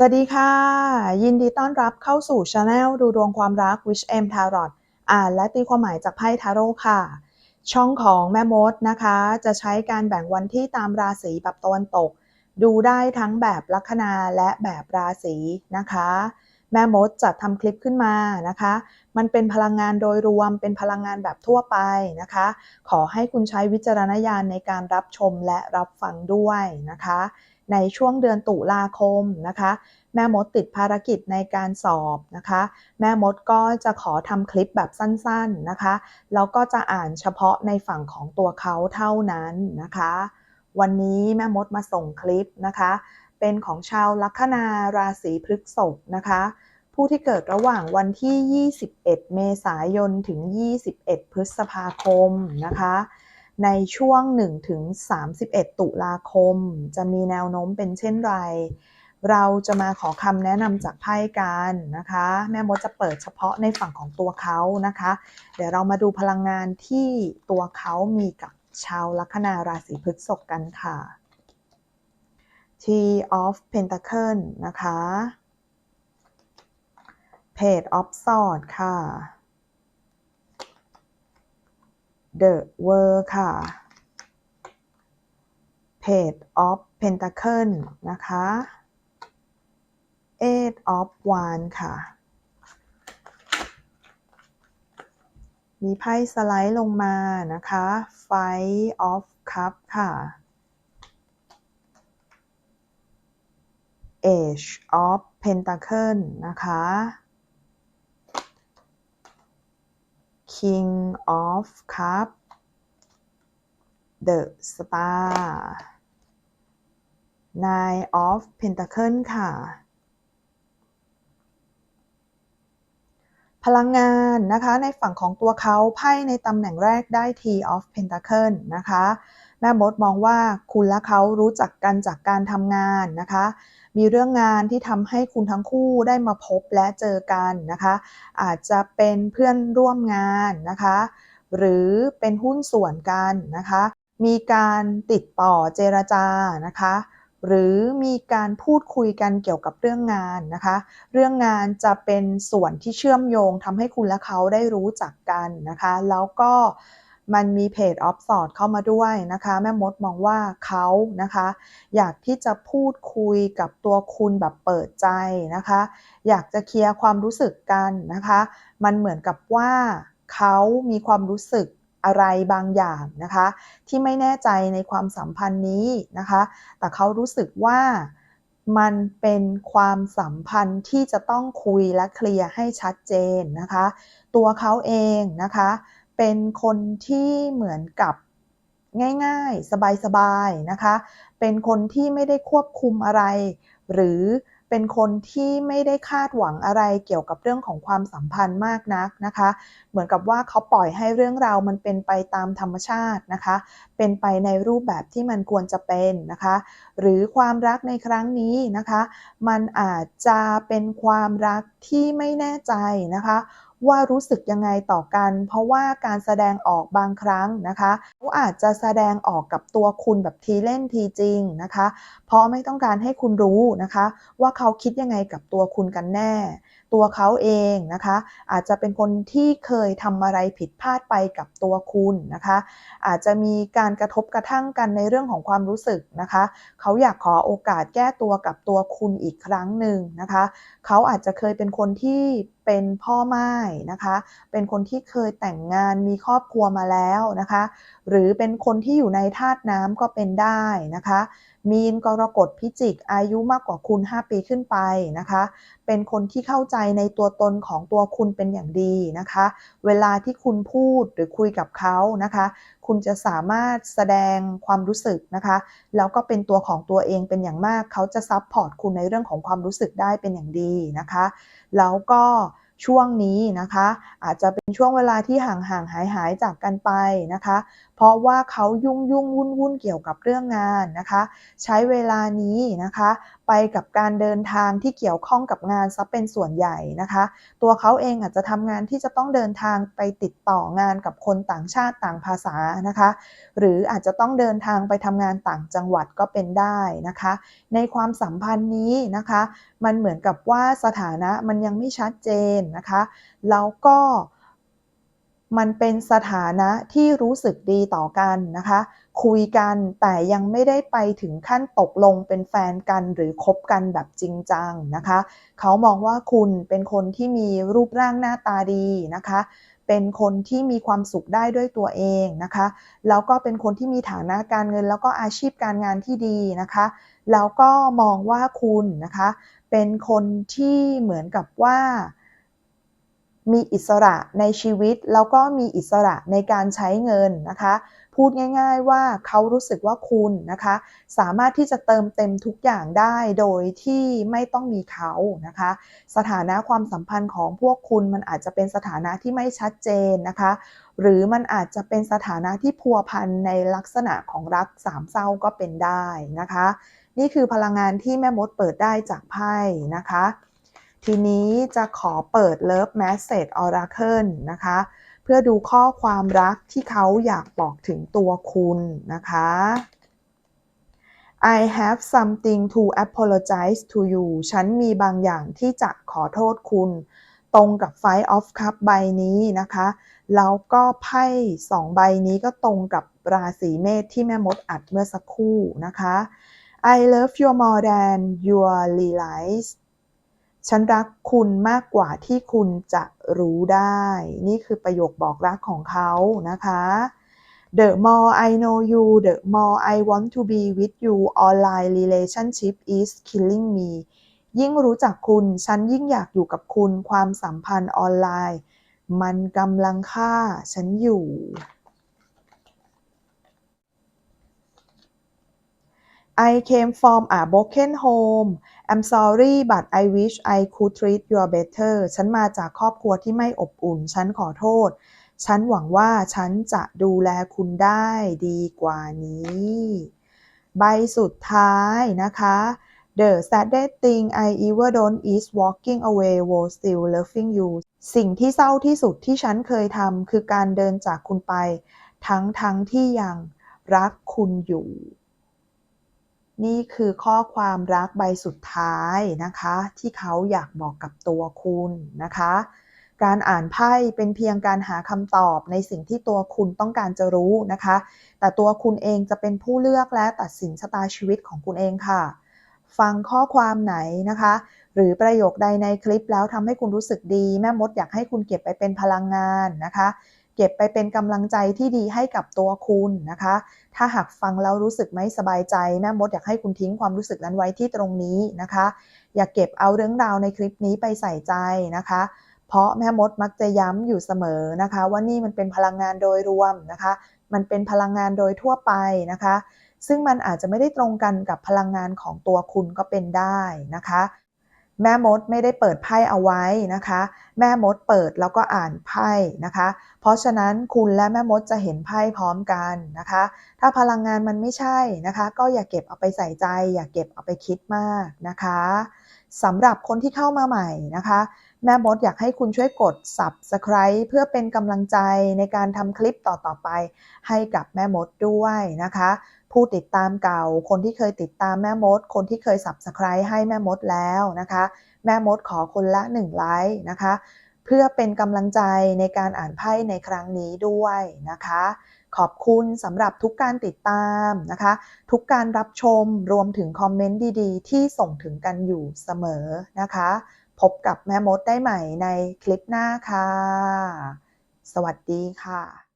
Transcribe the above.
สวัสดีค่ะ ยินดีต้อนรับเข้าสู่ช anel ดูดวงความรัก Witch M Tarot อ่านและตีความหมายจากไพ่ทาโร่ค่ะ ช่องของแม่มดนะคะ จะใช้การแบ่งวันที่ตามราศีแบบตะวันตก ดูได้ทั้งแบบลัคนาและแบบราศีนะคะ แม่มดจัดทำคลิปขึ้นมานะคะ มันเป็นพลังงานโดยรวมเป็นพลังงานแบบทั่วไปนะคะ ขอให้คุณใช้วิจารณญาณในการรับชมและรับฟังด้วยนะคะ ในช่วงเดือนตุลาคมนะคะ แม่มดติดภารกิจในการสอบนะคะ แม่มดก็จะขอทำคลิปแบบสั้นๆนะคะ แล้วก็จะอ่านเฉพาะในฝั่งของตัวเขาเท่านั้นนะคะ วันนี้แม่มดมาส่งคลิปนะคะ เป็นของชาวลัคนาราศีพฤษภนะคะ ผู้ที่เกิดระหว่างวันที่ 21 เมษายนถึง 21 พฤษภาคมนะคะ ในช่วง1ถึง31 ตุลาคม จะมีแนวโน้มเป็นเช่นไร เราจะมาขอคำแนะนำจากไพ่กันนะคะ แม่มดจะเปิดเฉพาะในฝั่งของตัวเขานะคะ เดี๋ยวเรามาดูพลังงานที่ตัวเขามีกับชาวลัคนาราศีพฤษภกันค่ะ T of Pentacle นะคะ Page of Swords ค่ะ The World ค่ะ Page of Pentacle นะคะ Eight of Wands ค่ะ มีไพ่สไลด์ลงมานะคะ Five of Cup ค่ะ Age of Pentacle นะคะ King of Cup The Star Nine of Pentacle ค่ะ พลังงานนะคะ ในฝั่งของตัวเขาไพ่ในตำแหน่งแรกได้ T of Pentacle นะคะ แม่มดมองว่าคุณและเขารู้จักกันจากการทำงานนะคะ มีเรื่องงานที่ทำให้คุณทั้งคู่ได้มาพบและเจอกันนะคะ อาจจะเป็นเพื่อนร่วมงานนะคะ หรือเป็นหุ้นส่วนกันนะคะ มีการติดต่อเจรจานะคะหรือมีการพูดคุยกันเกี่ยวกับเรื่องงานนะคะ เรื่องงานจะเป็นส่วนที่เชื่อมโยงทำให้คุณและเขาได้รู้จักกันนะคะ แล้วก็ มันมีเพจออฟสอดเข้ามาด้วยนะคะ แม่มดมองว่าเขานะคะ อยากที่จะพูดคุยกับตัวคุณแบบเปิดใจนะคะ อยากจะเคลียร์ความรู้สึกกันนะคะ มันเหมือนกับว่าเขามีความรู้สึกอะไรบางอย่างนะคะ ที่ไม่แน่ใจในความสัมพันธ์นี้นะคะ แต่เขารู้สึกว่ามันเป็นความสัมพันธ์ที่จะต้องคุยและเคลียร์ให้ชัดเจนนะคะ ตัวเขาเองนะคะ เป็นคนที่เหมือนกับง่ายๆ สบายๆนะคะ เป็นคนที่ไม่ได้ควบคุมอะไร หรือเป็นคนที่ไม่ได้คาดหวังอะไรเกี่ยวกับเรื่องของความสัมพันธ์มากนักนะคะ เหมือนกับว่าเขาปล่อยให้เรื่องราวมันเป็นไปตามธรรมชาตินะคะ เป็นไปในรูปแบบที่มันควรจะเป็นนะคะ หรือความรักในครั้งนี้นะคะ มันอาจจะเป็นความรักที่ไม่แน่ใจนะคะ ว่ารู้สึกยังไงต่อกัน เพราะว่าการแสดงออกบางครั้งนะคะเขาอาจจะแสดงออกกับตัวคุณแบบทีเล่นทีจริงนะคะ เพราะไม่ต้องการให้คุณรู้นะคะ ว่าเขาคิดยังไงกับตัวคุณกันแน่ ตัวเขาเองนะคะ อาจจะเป็นคนที่เคยทำอะไรผิดพลาดไปกับตัวคุณนะคะ อาจจะมีการกระทบกระทั่งกันในเรื่องของความรู้สึกนะคะ เขาอยากขอโอกาสแก้ตัวกับตัวคุณอีกครั้งหนึ่งนะคะ เขาอาจจะเคยเป็นคนที่เป็นพ่อไม้นะคะ เป็นคนที่เคยแต่งงานมีครอบครัวมาแล้วนะคะ หรือเป็นคนที่อยู่ในธาตุน้ำก็เป็นได้นะคะ มีนกรกฎพิจิก อายุมากกว่าคุณ 5 ปีขึ้นไปนะคะ เป็นคนที่เข้าใจในตัวตนของตัวคุณเป็นอย่างดีนะคะ เวลาที่คุณพูดหรือคุยกับเขานะคะ คุณจะสามารถแสดงความรู้สึกนะคะ แล้วก็เป็นตัวของตัวเองเป็นอย่างมาก เขาจะซับพอร์ตคุณในเรื่องของความรู้สึกได้เป็นอย่างดีนะคะ แล้วก็ช่วงนี้นะคะ อาจจะเป็นช่วงเวลาที่ห่างห่างหายหายจากกันไปนะคะ เพราะว่าเขายุ่งยุ่งวุ่นวุ่นเกี่ยวกับเรื่องงานนะคะ ใช้เวลานี้นะคะ ไปกับการเดินทางที่เกี่ยวข้องกับงานซะเป็นส่วนใหญ่นะคะ ตัวเขาเองอาจจะทำงานที่จะต้องเดินทางไปติดต่องานกับคนต่างชาติต่างภาษานะคะ หรืออาจจะต้องเดินทางไปทำงานต่างจังหวัดก็เป็นได้นะคะ ในความสัมพันธ์นี้นะคะ มันเหมือนกับว่าสถานะมันยังไม่ชัดเจนนะคะ แล้วก็ มันเป็นสถานะที่รู้สึกดีต่อกันนะคะ คุยกันแต่ยังไม่ได้ไปถึงขั้นตกลงเป็นแฟนกันหรือคบกันแบบจริงจังนะคะ เขามองว่าคุณเป็นคนที่มีรูปร่างหน้าตาดีนะคะ เป็นคนที่มีความสุขได้ด้วยตัวเองนะคะ แล้วก็เป็นคนที่มีฐานะการเงิน แล้วก็อาชีพการงานที่ดีนะคะ แล้วก็มองว่าคุณนะคะ เป็นคนที่เหมือนกับว่า มีอิสระในชีวิต แล้วก็มีอิสระในการใช้เงินนะคะ พูดง่าย ๆว่าเขารู้สึกว่าคุณนะคะ สามารถที่จะเติมเต็มทุกอย่างได้โดยที่ไม่ต้องมีเขานะคะ สถานะความสัมพันธ์ของพวกคุณมันอาจจะเป็นสถานะที่ไม่ชัดเจนนะคะ หรือมันอาจจะเป็นสถานะที่พัวพันในลักษณะของรักสามเศร้าก็เป็นได้นะคะ นี่คือพลังงานที่แม่มดเปิดได้จากไพ่นะคะ ทีนี้จะขอเปิด Love Message Oracle นะคะ เพื่อดูข้อความรักที่เขาอยากบอกถึงตัวคุณนะคะ I have something to apologize to you ฉันมีบางอย่างที่จะขอโทษคุณ ตรงกับ Five of Cup ใบนี้นะคะ แล้วก็ไพ่สองใบนี้ก็ตรงกับราศีเมษที่แม่มดอัดเมื่อสักครู่นะคะ I love you more than you realize ฉันรักคุณมากกว่าที่คุณจะรู้ได้ นี่คือประโยคบอกรักของเขานะคะ The more I know you the more I want to be with you online relationship is killing me ยิ่งรู้จักคุณ ฉันยิ่งอยากอยู่กับคุณ ความสัมพันธ์ออนไลน์ มันกำลังฆ่าฉันอยู่ I came from a broken home I'm sorry but I wish I could treat you better ฉันมาจากครอบครัวที่ไม่อบอุ่น ฉันขอโทษ ฉันหวังว่าฉันจะดูแลคุณได้ดีกว่านี้ ใบสุดท้ายนะคะ The saddest thing I ever done is walking away while still loving you สิ่งที่เศร้าที่สุดที่ฉันเคยทำคือการเดินจากคุณไป ทั้งทั้งที่ยังรักคุณอยู่ นี่คือข้อความรักใบสุดท้ายนะคะ ที่เขาอยากบอกกับตัวคุณนะคะ การอ่านไพ่เป็นเพียงการหาคำตอบในสิ่งที่ตัวคุณต้องการจะรู้นะคะ แต่ตัวคุณเองจะเป็นผู้เลือกและตัดสินชะตาชีวิตของคุณเองค่ะ ฟังข้อความไหนนะคะ หรือประโยคใดในคลิปแล้วทำให้คุณรู้สึกดี แม่มดอยากให้คุณเก็บไปเป็นพลังงานนะคะ เก็บไปเป็นกำลังใจที่ดีให้กับตัวคุณนะคะ ถ้าหากฟังแล้วรู้สึกไม่สบายใจแม่มดอยากให้คุณทิ้งความรู้สึกนั้นไว้ที่ตรงนี้นะคะ อย่าเก็บเอาเรื่องราวในคลิปนี้ไปใส่ใจนะคะ เพราะแม่มดมักจะย้ำอยู่เสมอนะคะ ว่านี่มันเป็นพลังงานโดยรวมนะคะ มันเป็นพลังงานโดยทั่วไปนะคะ ซึ่งมันอาจจะไม่ได้ตรงกันกับพลังงานของตัวคุณก็เป็นได้นะคะ แม่มดไม่ได้เปิดไพ่เอาไว้นะคะ แม่มดเปิดแล้วก็อ่านไพ่นะคะ เพราะฉะนั้นคุณและแม่มดจะเห็นไพ่พร้อมกันนะคะ ถ้าพลังงานมันไม่ใช่นะคะ ก็อย่าเก็บเอาไปใส่ใจ อย่าเก็บเอาไปคิดมากนะคะสำหรับคนที่เข้ามาใหม่นะคะ แม่มดอยากให้คุณช่วยกด subscribe เพื่อเป็นกำลังใจในการทำคลิปต่อๆไป ให้กับแม่มดด้วยนะคะ ผู้ติดตามเก่า คนที่เคยติดตามแม่มด คนที่เคย subscribe ให้แม่มดแล้วนะคะ แม่มดขอคนละ 1 ไลค์นะคะ เพื่อเป็นกำลังใจในการอ่านไพ่ในครั้งนี้ด้วยนะคะ ขอบคุณสำหรับทุกการติดตามนะคะ ทุกการรับชมรวมถึงคอมเมนต์ดีๆ ที่ส่งถึงกันอยู่เสมอนะคะ พบกับแม่มดได้ใหม่ในคลิปหน้าค่ะ สวัสดีค่ะ